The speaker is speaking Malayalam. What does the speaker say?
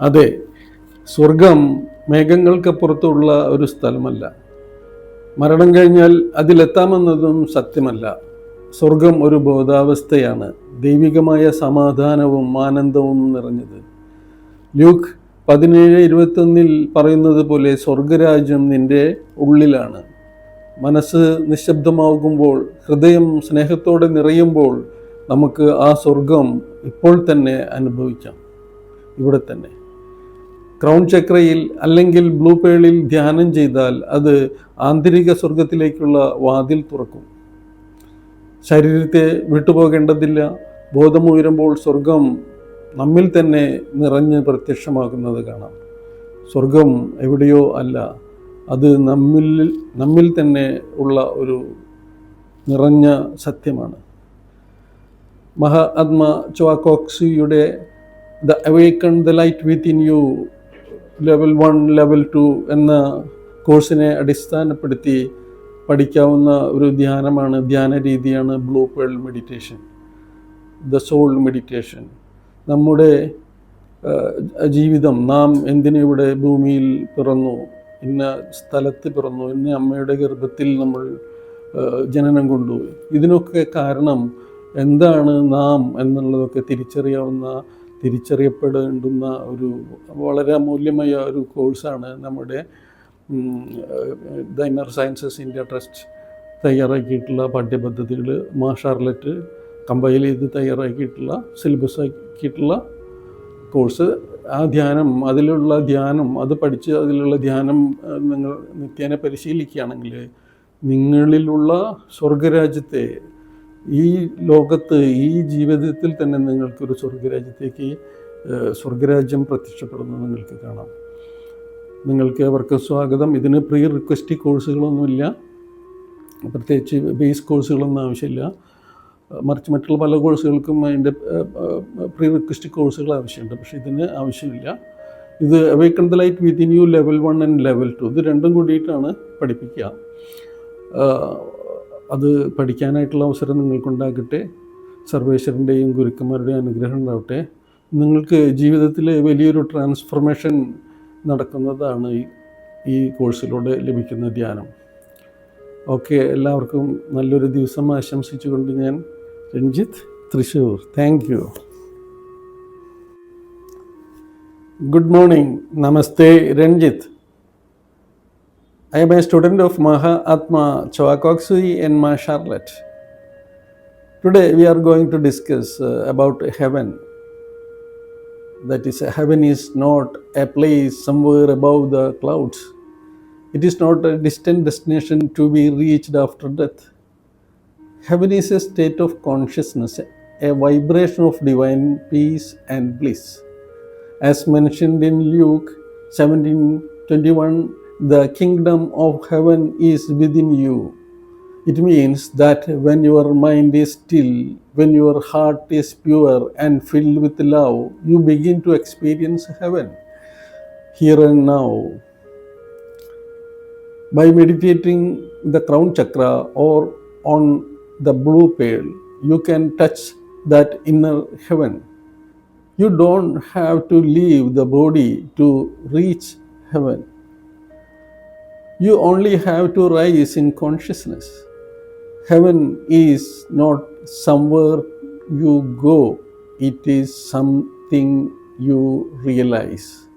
അതെ സ്വർഗം മേഘങ്ങൾക്കപ്പുറത്തുള്ള ഒരു സ്ഥലമല്ല. മരണം കഴിഞ്ഞാൽ അതിലെത്താമെന്നതും സത്യമല്ല. സ്വർഗം ഒരു ബോധാവസ്ഥയാണ്. ദൈവികമായ സമാധാനവും ആനന്ദവും നിറഞ്ഞത്. ലൂക്ക് പതിനേഴ് ഇരുപത്തൊന്നിൽ പറയുന്നത് പോലെ സ്വർഗരാജ്യം നിന്റെ ഉള്ളിലാണ്. മനസ്സ് നിശബ്ദമാകുമ്പോൾ ഹൃദയം സ്നേഹത്തോടെ നിറയുമ്പോൾ നമുക്ക് ആ സ്വർഗം ഇപ്പോൾ തന്നെ അനുഭവിക്കാം. ഇവിടെ തന്നെ. ക്രൗൺ ചക്രയിൽ അല്ലെങ്കിൽ ബ്ലൂ പേളിൽ ധ്യാനം ചെയ്താൽ അത് ആന്തരിക സ്വർഗത്തിലേക്കുള്ള വാതിൽ തുറക്കും. ശരീരത്തെ വിട്ടുപോകേണ്ടതില്ല. ബോധമുയരുമ്പോൾ സ്വർഗം നമ്മിൽ തന്നെ നിറഞ്ഞ് പ്രത്യക്ഷമാകുന്നത് കാണാം. സ്വർഗം എവിടെയോ അല്ല. അത് നമ്മിൽ നമ്മിൽ തന്നെ ഉള്ള ഒരു നിറഞ്ഞ സത്യമാണ്. Mahatma ചുവാക്കോക്സിയുടെ the awaken the light with in you level one level two എന്ന കോഴ്സിനെ അടിസ്ഥാനപ്പെടുത്തി പഠിക്കാവുന്ന ഒരു ധ്യാനമാണ് ധ്യാന രീതിയാണ് blue pearl meditation the soul meditation. നമ്മുടെ ജീവിതം നാം എന്തിനു ഇവിടെ ഭൂമിയിൽ പിറന്നു ഇന്ന സ്ഥലത്ത് പിറന്നു ഇന്ന അമ്മയുടെ ഗർഭത്തിൽ നമ്മൾ ജനനം കൊണ്ടു ഇതിനൊക്കെ കാരണം എന്താണ് നാം എന്നുള്ളതൊക്കെ തിരിച്ചറിയാവുന്ന തിരിച്ചറിയപ്പെടേണ്ടുന്ന ഒരു വളരെ അമൂല്യമായ ഒരു കോഴ്സാണ് നമ്മുടെ ദൈനർ സയൻസസ് ഇന്ത്യ ട്രസ്റ്റ് തയ്യാറാക്കിയിട്ടുള്ള പാഠ്യപദ്ധതികൾ. മാ ഷാർലറ്റ് കമ്പൈൽ ചെയ്ത് തയ്യാറാക്കിയിട്ടുള്ള സിലബസ് ആക്കിയിട്ടുള്ള കോഴ്സ്. ആ ധ്യാനം അതിലുള്ള ധ്യാനം അത് പഠിച്ച് അതിലുള്ള ധ്യാനം നിങ്ങൾ നിത്യേന പരിശീലിക്കുകയാണെങ്കിൽ നിങ്ങളിലുള്ള സ്വർഗരാജ്യത്തെ ഈ ലോകത്ത് ഈ ജീവിതത്തിൽ തന്നെ നിങ്ങൾക്കൊരു സ്വർഗരാജ്യത്തേക്ക് സ്വർഗരാജ്യം പ്രത്യക്ഷപ്പെടുന്നത് നിങ്ങൾക്ക് കാണാം. നിങ്ങൾക്ക് അവർക്ക് സ്വാഗതം. ഇതിന് പ്രീ റിക്വസ്റ്റ് കോഴ്സുകളൊന്നുമില്ല. പ്രത്യേകിച്ച് ബേസ് കോഴ്സുകളൊന്നും ആവശ്യമില്ല. മറിച്ച് മറ്റുള്ള പല കോഴ്സുകൾക്കും അതിന്റെ പ്രീ റിക്വസ്റ്റ് കോഴ്സുകൾ ആവശ്യമുണ്ട്. പക്ഷേ ഇതിന് ആവശ്യമില്ല. ഇത് awaken the light within you level one and level two ഇത് രണ്ടും കൂടിയിട്ടാണ് പഠിപ്പിക്കുക. അത് പഠിക്കാനായിട്ടുള്ള അവസരം നിങ്ങൾക്കുണ്ടാകട്ടെ. സർവേശ്വരന്റെയും ഗുരുക്കന്മാരുടെയും അനുഗ്രഹം ഉണ്ടാവട്ടെ. നിങ്ങൾക്ക് ജീവിതത്തിൽ വലിയൊരു ട്രാൻസ്ഫർമേഷൻ നടക്കുന്നതാണ് ഈ കോഴ്സിലൂടെ ലഭിക്കുന്ന ധ്യാനം. ഓക്കെ എല്ലാവർക്കും നല്ലൊരു ദിവസം ആശംസിച്ചുകൊണ്ട് ഞാൻ Ranjith Thrissur thank you good morning namaste Ranjith. I am a student of Maha Atma Chawakoksuyi and Ma Charlotte. Today we are going to discuss uh, about heaven. That is, heaven is not a place somewhere above the clouds. It is not a distant destination to be reached after death. Heaven is a state of consciousness, a vibration of divine peace and bliss. As mentioned in Luke 17:21, the kingdom of heaven is within you. It means that when your mind is still, when your heart is pure and filled with love, you begin to experience heaven here and now. By meditating the crown chakra or on the blue pearl, you can touch that inner heaven. You don't have to leave the body to reach heaven. You only have to rise in consciousness. Heaven is not somewhere you go, it is something you realize.